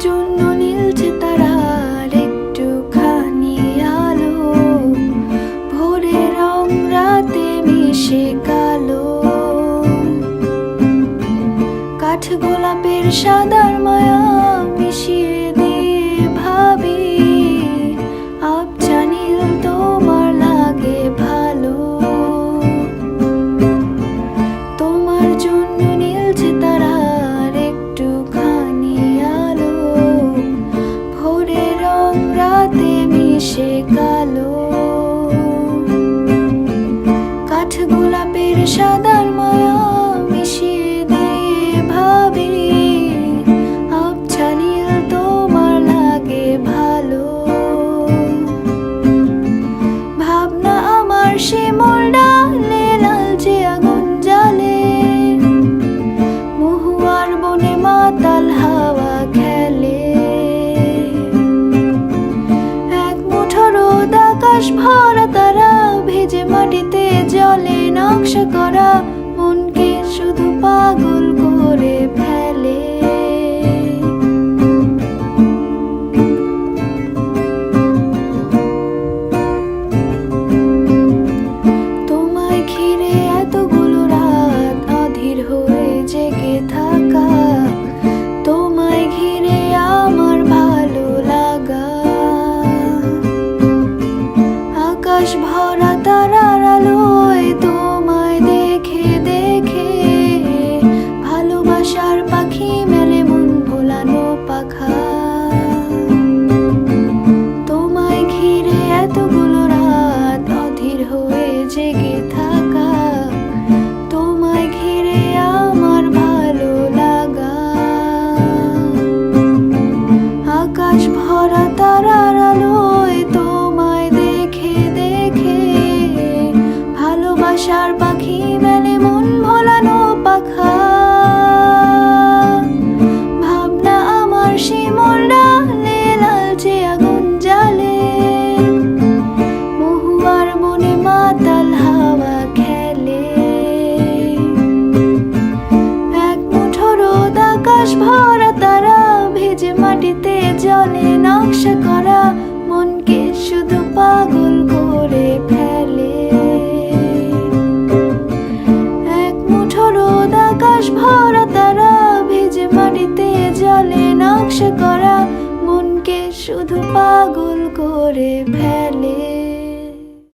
জন্য নীলছে তারার একটুখানি আলো। ভোরে রং রাতে মিশে কালো। কাঠ গোলাপের সাদার মায়া গোলাপের সাদার আকাশ ভরা তারা ভেজে মাটিতে জলে নকশা করা। ভরা তারার আলোয় তোমায় দেখে দেখে ভালোবাসার পাখি মেলে পাখা। তোমায় ঘিরে এতগুলো রাত অধীর হয়ে জেগে থাকা। পাখি মেলে মন ভোলানো পাখা। ভাবনা আমার শিমুল ডালে লালচে আগুন জ্বালে। মহুয়ার মনে মাতাল হাওয়া খেলে। এক মুঠো আকাশ ভরা তারা, ভেজে মাটিতে জলে নকশা শুধু পাগল করে ফেলে।